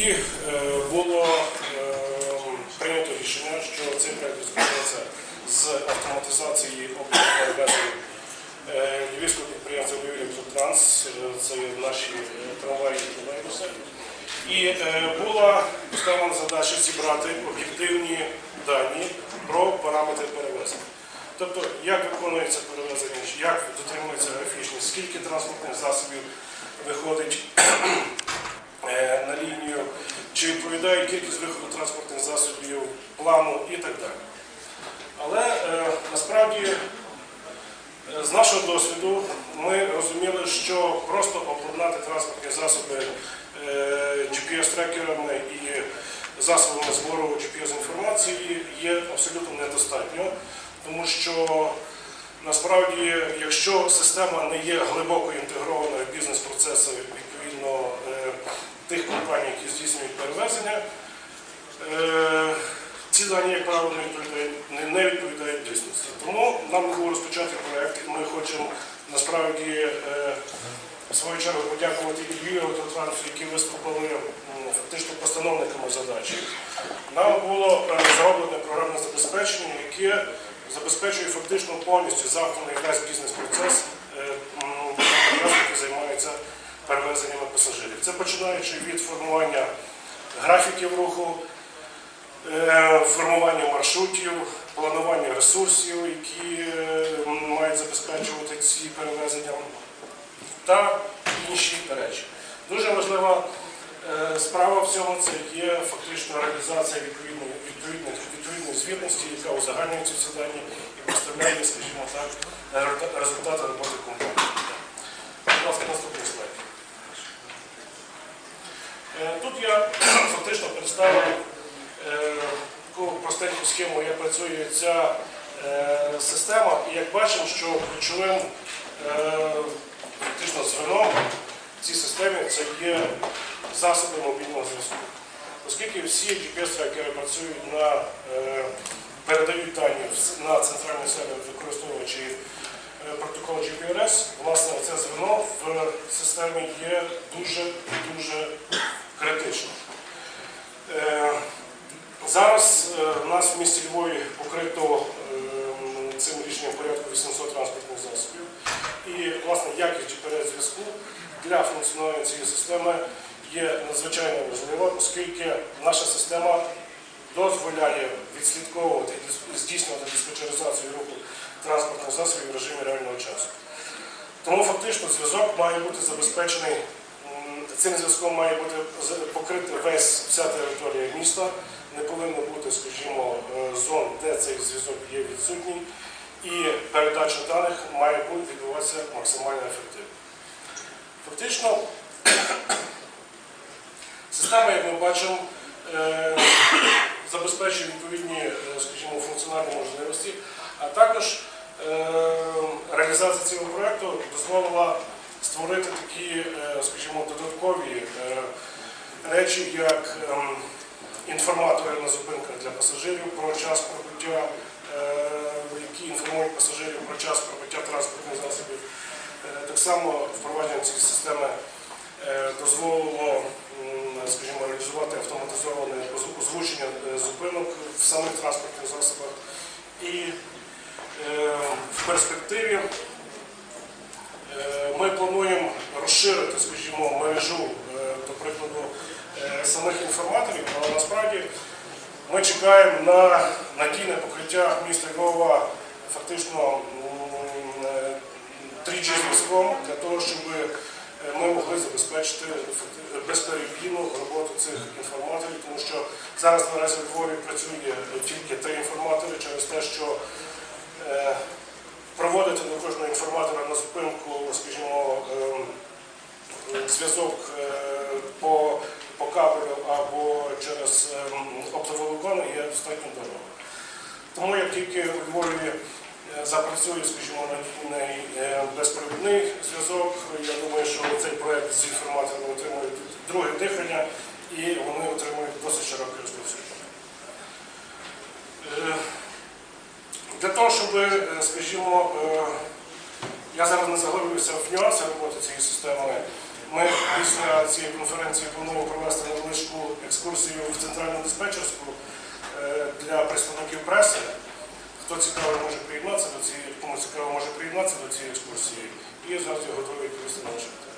тоді е, було е, прийнято рішення, що цей проект розпочнеться з автоматизації обліку перевезень е, львівського підприємства «Львів е, це наші трамваї тролейбуси. І була поставлена задача зібрати об'єктивні дані про параметри перевезення. Тобто, як виконується перевезення, як дотримується графічність, скільки транспортних засобів виходить чи відповідає кількість виходу транспортних засобів плану і так далі. Але е, насправді е, з нашого досвіду ми розуміли, що просто обладнати транспортні засоби е, GPS-трекерами і засобами збору GPS-інформації є абсолютно недостатньо, тому що насправді, якщо система не є глибоко інтегрованою в бізнес-процеси тих компаній, які здійснюють перевезення, е, ці дані, як правило, не відповідають, дійсності. Тому нам було розпочати проєкт, ми хочемо насправді е, в свою чергу подякувати Львіві Автотрансу, які виступили фактично постановниками задачі. Нам було е, зроблене програмне забезпечення, яке забезпечує фактично повністю завданий весь бізнес-процес, якраз які займаються перевезеннями пасажирів. Це починаючи від формування графіків руху, е, формування маршрутів, планування ресурсів, які е, мають забезпечувати ці перевезення, та інші речі. Дуже важлива е, справа в цьому це є фактично реалізація відповідної, відповідної, відповідної звітності, яка узагальнює ці всі дані і представляє, скажімо так, результати роботи компанії. Будь ласка, я фактично представив е, таку простеньку схему, як працює ця е, система. І як бачимо, що ключовим е, фактично звеном в цій системі це є засоби мобільного зв'язку. Оскільки всі GPS-трекери працюють на е, передають дані на центральний сервер, використовуючи е, протокол GPRS, власне, це звено в системі є дуже дуже критичним. Е, Зараз е, у нас в місті Львові покрито е, цим рішенням порядку 800 транспортних засобів. І власне якість GPS-зв'язку для функціонування цієї системи є надзвичайно важлива, оскільки наша система дозволяє відслідковувати і здійснювати диспетчеризацію руху транспортних засобів в режимі реального часу. Тому фактично зв'язок має бути забезпечений, цим зв'язком має бути покрита весь вся територія міста. Не повинно бути, скажімо, е, зон, де цей зв'язок є відсутній, і передача даних має бути відбуватися максимально ефективно. Фактично, система, як ми бачимо, е, забезпечує відповідні, е, скажімо, функціональні можливості, а також е, реалізація цього проєкту дозволила створити такі, скажімо, додаткові речі, як ем, інформатори на зупинках для пасажирів про час прибуття, е, які інформують пасажирів про час прибуття транспортних засобів. Так само впровадження цієї системи е, дозволило, скажімо, реалізувати автоматизоване озвучення е, зупинок в самих транспортних засобах. І е, в перспективі ми плануємо розширити, скажімо, мережу, до прикладу, самих інформаторів, але насправді ми чекаємо на надійне покриття міста Львова фактично 3G зв'язком для того, щоб е, ми могли забезпечити безперебійну роботу цих інформаторів, тому що зараз наразі в Львові працює тільки три інформатори через те, що е, проводити до кожного інформатора на зупинку, скажімо, ем, зв'язок е, по, по кабелю або через ем, оптоволокон є достатньо дорого. Тому як тільки у Львові е, запрацює, скажімо, надійний е, безпровідний зв'язок, я думаю, що цей проект з інформаторами отримує друге дихання і вони отримують досить широке розповсюдження. Для того, щоб, е, скажімо, е, я зараз не заглиблююся в нюанси роботи цієї системи, ми після цієї конференції плануємо провести невеличку екскурсію в центральну диспетчерську для представників преси. Хто цікаво може приєднатися до цієї, кому цікаво може приєднатися до цієї екскурсії. І завжди готовий питання.